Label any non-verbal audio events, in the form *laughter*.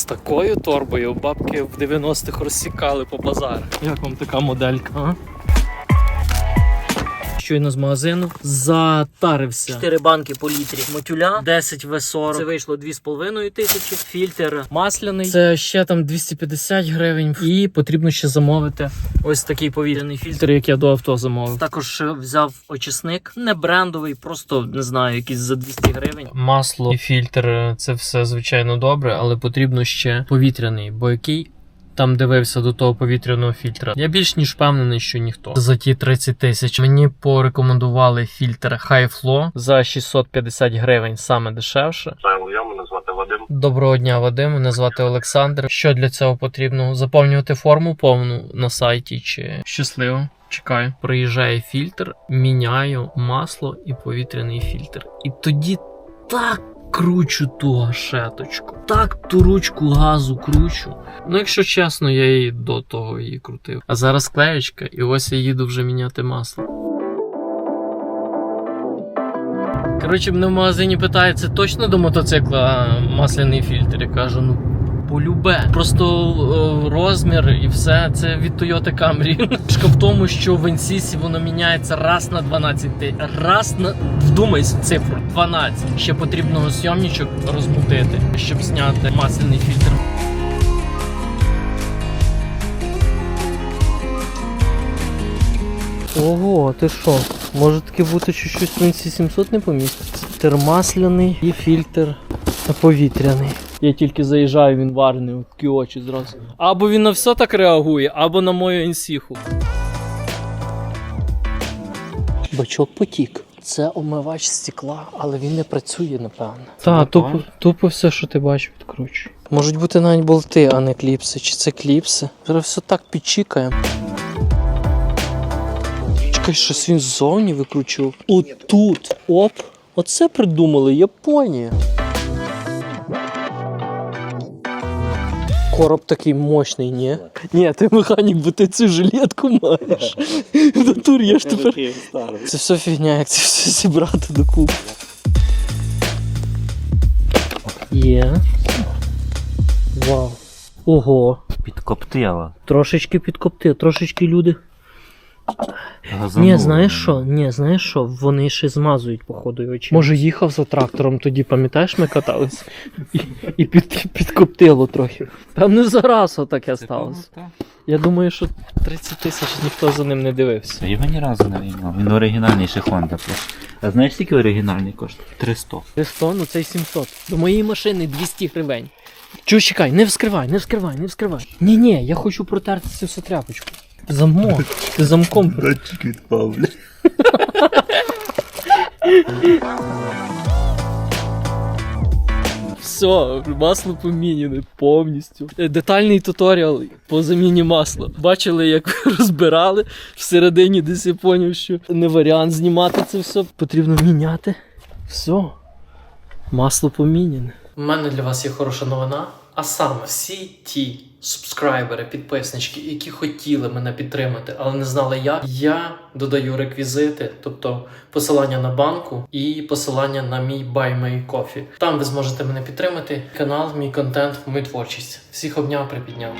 З такою торбою бабки в 90-х розсікали по базарах. Як вам така моделька? А? Щойно з магазину затарився. 4 банки по літрі мотюля, 10 В40. Це вийшло 2,5 тисячі. Фільтр масляний. Це ще там 250 гривень. І потрібно ще замовити ось такий повітряний фільтр, як я до авто замовив. Також взяв очисник, не брендовий, просто не знаю, якийсь за 200 гривень. Масло і фільтр це все звичайно добре, але потрібно ще повітряний, бо який. Там дивився до того повітряного фільтра. Я більш ніж впевнений, що ніхто за ті 30 тисяч. Мені порекомендували фільтр High Flow за 650 гривень, саме дешевше. Я мене звати Вадим. Доброго дня, Вадим. Мене звати Олександр. Що для цього потрібно? Заповнювати форму повну на сайті чи щасливо. Чекаю. Приїжджає фільтр, міняю масло і повітряний фільтр. І тоді так кручу ту гашеточку, так ту ручку газу кручу. Ну, якщо чесно, я її до того її крутив. А зараз клеєчка, і ось я їду вже міняти масло. Коротше, мене в магазині питають, це точно до мотоцикла масляний фільтр? Я кажу, ну полюбе. Просто е, розмір і все це від Toyota Camry. Фішка в тому, що в NCC воно міняється раз на 12 ти- Раз на вдумайся цифру 12. Ще потрібно сйомничок розмутити, щоб зняти масляний фільтр. Ого, ти що? Може таки бути, що щось в NC 700 не поміститься? Термасляний і фільтр повітряний. Я тільки заїжджаю, він варений, от такі очі зразу. Або він на все так реагує, або на мою інсіху. Бачок потік. Це омивач стекла, але він не працює, напевно. Так, тупо, тупо все, що ти бачив, відкручує. Можуть бути навіть болти, а не кліпси. Чи це кліпси? Зараз все так підчікає. Чекай, щось він ззовні викручував. Отут. Оп. Оце придумали Японія. Короб такий мощний, ні? Ні, ти механік, бо ти цю жилетку маєш. *laughs* В натурі я ж тепер. Це все фігня, як це все зібрати докупи. Є. Вау. Ого. Підкоптила. Трошечки підкопти, трошечки люди. Ні, знаєш що? Ні, знаєш що? Вони ще змазують, походу, чим. Може, їхав за трактором, тоді пам'ятаєш, ми катались? І, і під, підкоптило трохи. Певно, зараз отаке сталося. Я думаю, що 30 тисяч ніхто за ним не дивився. Його ні разу не віймав. Він оригінальніший Honda просто. А знаєш, скільки оригінальний коштує? 300. 300, ну це й 700. До моєї машини 200 гривень. Чу, чекай, не вскривай, не вскривай, не вскривай. Ні, ні, я хочу протерти цю всю тряпочку. Замок. Ти замком. Датчик відпав, бля. *laughs* Все, масло поміняне повністю. Е, Детальний туторіал по заміні масла. Бачили, як *laughs* розбирали. Всередині десь я поняв, що не варіант знімати це все. Потрібно міняти. Все. Масло поміняне. У мене для вас є хороша новина. А саме всі ті субскрайбери, підписнички, які хотіли мене підтримати, але не знали як. Я додаю реквізити, тобто посилання на банку і посилання на мій Buy My Coffee. Там ви зможете мене підтримати. Канал, мій контент, мою творчість. Всіх обняв, припідняв.